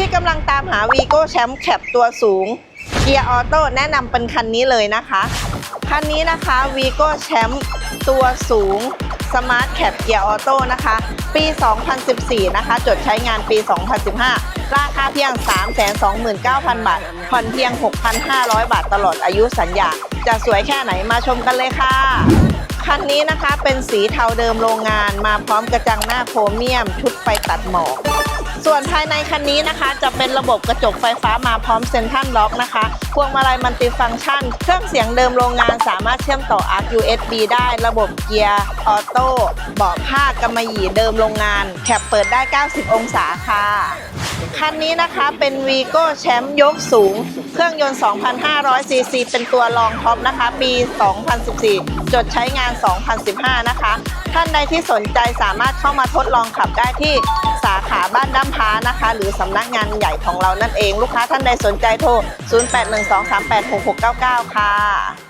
ที่กำลังตามหาวีโก้แชมป์แคปตัวสูงเกียร์ออโต้แนะนำเป็นคันนี้เลยนะคะ คันนี้นะคะวีโก้แชมป์ตัวสูงสมาร์ทแคปเกียร์ออโต้นะคะ ปี 2014 นะคะ จดใช้งานปี 2015 ราคาเพียง 329,000 บาท ผ่อนเพียง 6,500 บาทตลอดอายุสัญญา จะสวยแค่ไหนมาชมกันเลยค่ะ คันนี้นะคะเป็นสีเทาเดิมโรงงานมาพร้อมกระจังหน้าโครเมียม ชุดไฟตัดหมอก ส่วนภายในคันนี้นะคะ จะเป็นระบบกระจกไฟฟ้ามาพร้อมเซ็นทรัลล็อกนะคะพวงมาลัยมัลติฟังก์ชัน เครื่องเสียงเดิมโรงงานสามารถเชื่อมต่อ ARC USB ได้ระบบเกียร์ออโต้เบาะผ้ากำมะหยี่เดิมโรงงานแคปเปิดได้ 90 องศาค่ะ คันนี้นะคะเป็นวีโก้แชมป์ยกสูง เครื่องยนต์ 2,500 ซีซี เป็นตัวรองท็อปนะคะ ปี 2014 จดใช้งาน 2015 นะคะ ท่านใดที่สนใจสามารถเข้ามาทดลองขับได้ที่สาขาบ้านด้ำพ้านะคะ หรือสำนักงานใหญ่ของเรานั่นเอง ลูกค้าท่านใดสนใจโทร 0812386699 ค่ะ